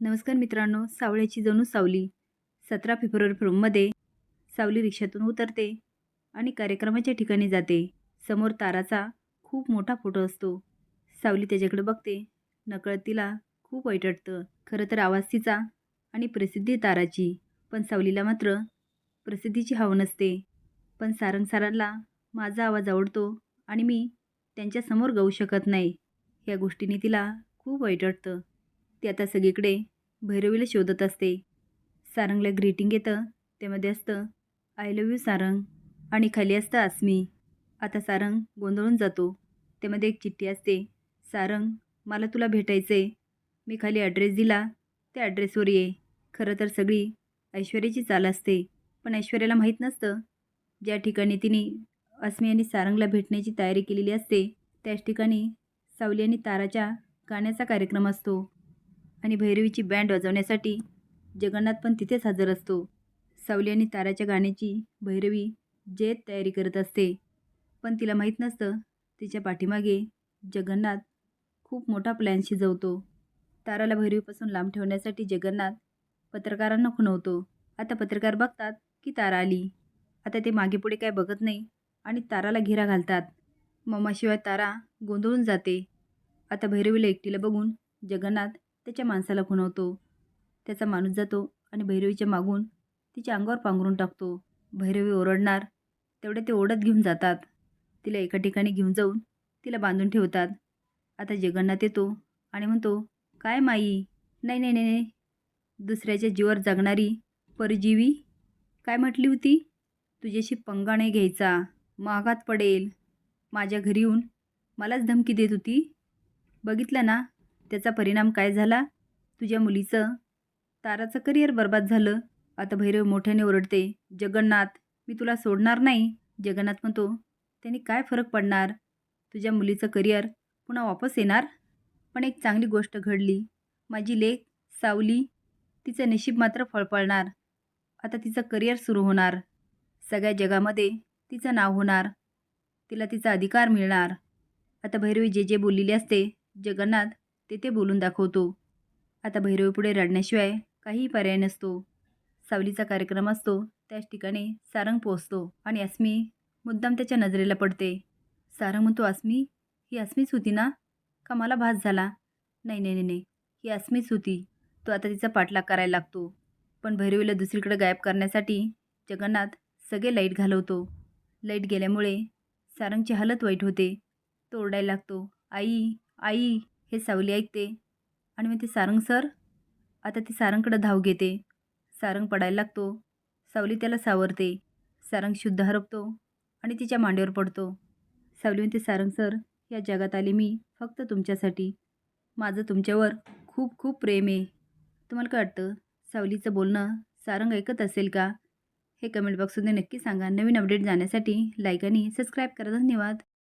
नमस्कार मित्रांनो सावळ्याची जणू सावली. सतरा फेब्रुवारी फिल्ममध्ये सावली रिक्षातून उतरते आणि कार्यक्रमाच्या ठिकाणी जाते. समोर ताराचा खूप मोठा फोटो असतो. सावली त्याच्याकडे बघते. नकळत तिला खूप वाईट वाटतं खरं तर आवाज तिचा आणि प्रसिद्धी ताराची. पण सावलीला मात्र प्रसिद्धीची हवं नसते. पण सारंग सारांना माझा आवाज आवडतो आणि मी त्यांच्यासमोर गाऊ शकत नाही. या गोष्टीने तिला खूप वाईट वाटतं ती आता सगळीकडे भैरवीला शोधत असते. सारंगला ग्रीटिंग येतं त्यामध्ये असतं आय लव यू सारंग. आणि खाली असतं आसमी आता सारंग गोंधळून जातो. त्यामध्ये एक चिठ्ठी असते सारंग मला तुला भेटायचं आहे मी खाली ॲड्रेस दिला त्या ॲड्रेसवर ये. खरं तर सगळी ऐश्वर्याची चाल असते पण ऐश्वर्याला माहीत नसतं. ज्या ठिकाणी तिने अस्मी आणि सारंगला भेटण्याची तयारी केलेली असते त्याच ठिकाणी सावली आणि ताराच्या गाण्याचा कार्यक्रम असतो. आणि भैरवीची बँड वाजवण्यासाठी जगन्नाथ पण तिथेच हजर असतो. सावली आणि ताराच्या गाण्याची भैरवी जेत तयारी करत असते. पण तिला माहीत नसतं तिच्या पाठीमागे जगन्नाथ खूप मोठा प्लॅन शिजवतो. ताराला भैरवीपासून लांब ठेवण्यासाठी जगन्नाथ पत्रकारांना खुणवतो. आता पत्रकार बघतात की तारा आली. आता ते मागे पुढे काय बघत नाही आणि ताराला घेरा घालतात. ममाशिवाय तारा गोंधळून जाते. आता भैरवीला एकटीला बघून जगन्नाथ त्याच्या माणसाला खुणवतो. त्याचा माणूस जातो आणि भैरवीच्या मागून तिच्या अंगावर पांघरून टाकतो. भैरवी ओरडणार. तेवढे ते ओढत घेऊन जातात. तिला एका ठिकाणी घेऊन जाऊन तिला बांधून ठेवतात. आता जगन्नाथ येतो आणि म्हणतो काय माई? नाही नाही नाही नाही. दुसऱ्याच्या जीवावर जगणारी परजीवी? काय म्हटली होती? तुझ्याशी पंगा नाही घ्यायचा. मागात पडेल. माझ्या घरी येऊन मलाच धमकी देत होती. बघितलं ना? त्याचा परिणाम काय झाला? तुझ्या मुलीचं ताराचं करिअर बर्बाद झालं. आता भैरव मोठ्याने ओरडते जगन्नाथ मी तुला सोडणार नाही. जगन्नाथ म्हणतो त्याने काय फरक पडणार? तुझ्या मुलीचं करिअर पुन्हा वापस येणार? पण एक चांगली गोष्ट घडली. माझी लेख सावली तिचं नशीब मात्र फळफळणार आता तिचं करिअर सुरू होणार. सगळ्या जगामध्ये तिचं नाव होणार. तिला तिचा अधिकार मिळणार. आता भैरवी जे जे बोललेली असते जगन्नाथ तेथे बोलून दाखवतो. आता भैरवीपुढे रडण्याशिवाय काहीही पर्याय नसतो. सावलीचा कार्यक्रम असतो. त्याच ठिकाणी सारंग पोचतो आणि अस्मी मुद्दाम त्याच्या नजरेला पडते. सारंग म्हणतो अस्मी ही अस्मीच होती ना? का मला भास झाला? नाही नाही नाही नाही ही अस्मीच होती. तो आता तिचा पाठलाग करायला लागतो. पण भैरवीला दुसरीकडे गायब करण्यासाठी जगन्नाथ सगळे लाइट घालवतो. लाइट गेल्यामुळे सारंगची हालत वाईट होते. तो ओरडायला लागतो आई आई हे सावली ऐकते. आणि मग ते सारंग सर आता ती सारंगकडं धाव घेते. सारंग पडायला लागतो. सावली त्याला सावरते. सारंग शुद्ध हरपतो आणि तिच्या मांडीवर पडतो. सावली म्हणते सारंग सर या जगात आले मी फक्त तुमच्यासाठी. माझं तुमच्यावर खूप खूप प्रेम आहे. तुम्हाला काय वाटतं? सावलीचं बोलणं सारंग ऐकत असेल का? हे कमेंट बॉक्समध्ये नक्की सांगा. नवीन अपडेट जाण्यासाठी लाईक आणि सबस्क्राईब करा. धन्यवाद.